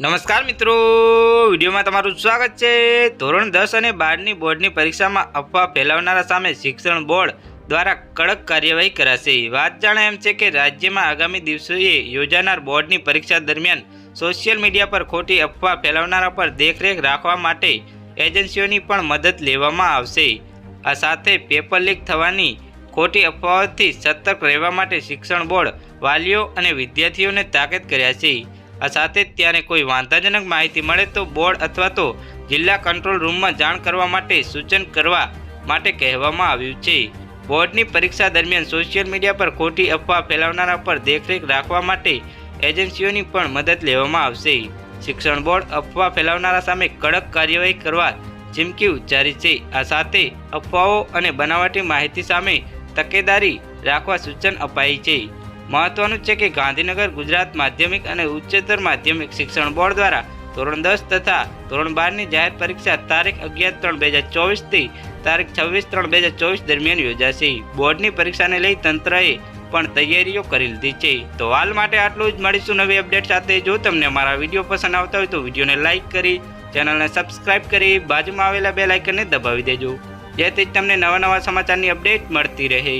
નમસ્કાર મિત્રો. વિડીયોમાં તમારું સ્વાગત છે. ધોરણ દસ અને બારની બોર્ડની પરીક્ષામાં અફવા ફેલાવનારા સામે શિક્ષણ બોર્ડ દ્વારા કડક કાર્યવાહી કરાશે. વાત જાણે એમ છે કે રાજ્યમાં આગામી દિવસોએ યોજાનાર બોર્ડની પરીક્ષા દરમિયાન સોશિયલ મીડિયા પર ખોટી અફવા ફેલાવનારા પર દેખરેખ રાખવા માટે એજન્સીઓની પણ મદદ લેવામાં આવશે. આ સાથે પેપર લીક થવાની ખોટી અફવાઓથી સતર્ક રહેવા માટે શિક્ષણ બોર્ડ વાલીઓ અને વિદ્યાર્થીઓને તાકીદ કર્યા છે. આ સાથે જ ત્યારે કોઈ વાંધાજનક માહિતી મળે તો બોર્ડ અથવા તો જિલ્લા કંટ્રોલ રૂમમાં જાણ કરવા માટે સૂચન કરવા માટે કહેવામાં આવ્યું છે. બોર્ડની પરીક્ષા દરમિયાન સોશિયલ મીડિયા પર ખોટી અફવા ફેલાવનારા પર દેખરેખ રાખવા માટે એજન્સીઓની પણ મદદ લેવામાં આવશે. શિક્ષણ બોર્ડ અફવા ફેલાવનારા સામે કડક કાર્યવાહી કરવા ચીમકી ઉચ્ચારી છે. આ સાથે અફવાઓ અને બનાવટી માહિતી સામે તકેદારી રાખવા સૂચન અપાઈ છે. મહત્વનું છે કે ગાંધીનગર ગુજરાત માધ્યમિક અને ઉચ્ચતર માધ્યમિક શિક્ષણ બોર્ડ દ્વારા ધોરણ દસ તથા ધોરણ બારની જાહેર પરીક્ષા તારીખ અગિયાર ત્રણ બે હજાર ચોવીસથી તારીખ છવ્વીસ ત્રણ બે હજાર ચોવીસ દરમિયાન યોજાશે. બોર્ડની પરીક્ષાને લઈ તંત્રએ પણ તૈયારીઓ કરી લીધી છે. તો હાલ માટે આટલું જ. મળીશું નવી અપડેટ સાથે. જો તમને મારા વીડિયો પસંદ આવતા હોય તો વિડીયોને લાઇક કરી, ચેનલને સબસ્ક્રાઇબ કરી, બાજુમાં આવેલા બે લાઇકનને દબાવી દેજો. જેથી તમને નવા નવા સમાચારની અપડેટ મળતી રહે.